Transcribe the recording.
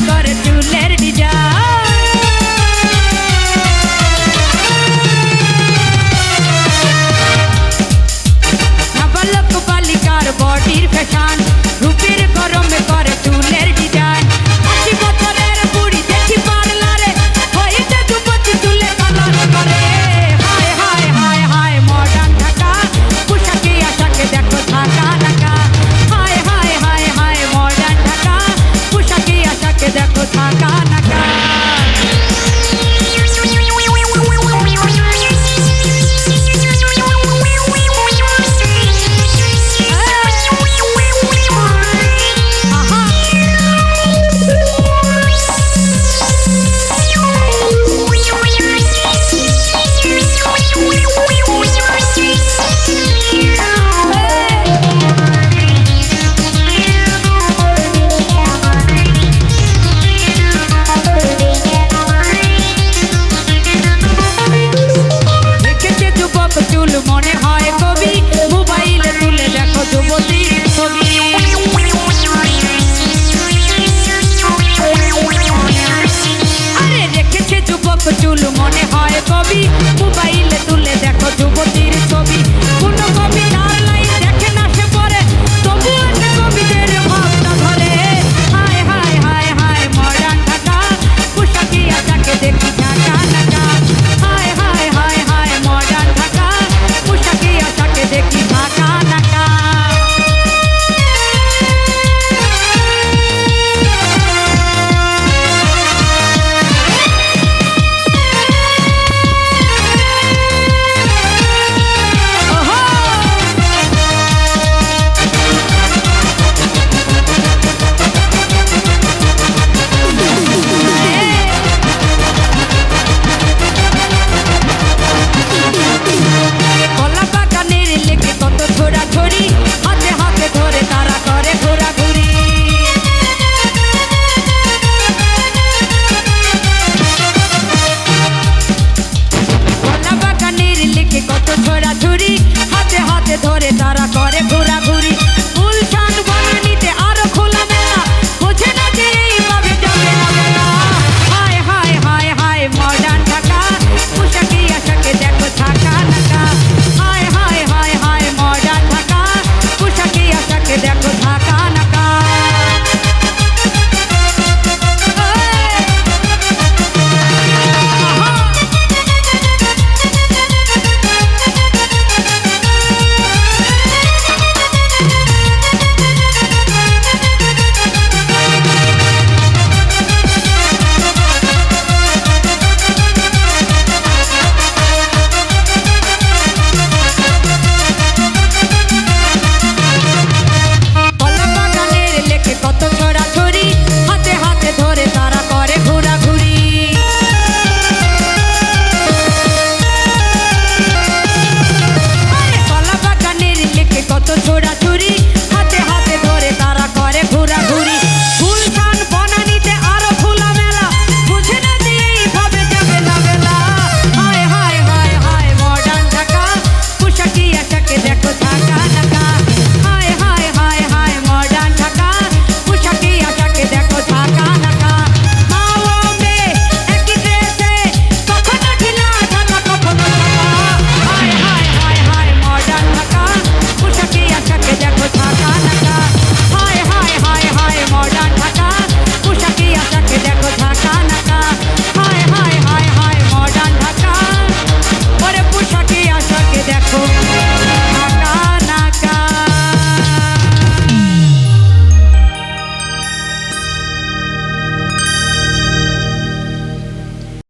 mejores. চুল মনে হয় কবি। মোবাইলে তুলে দেখো যুবতীর ছবি। কোনো কবি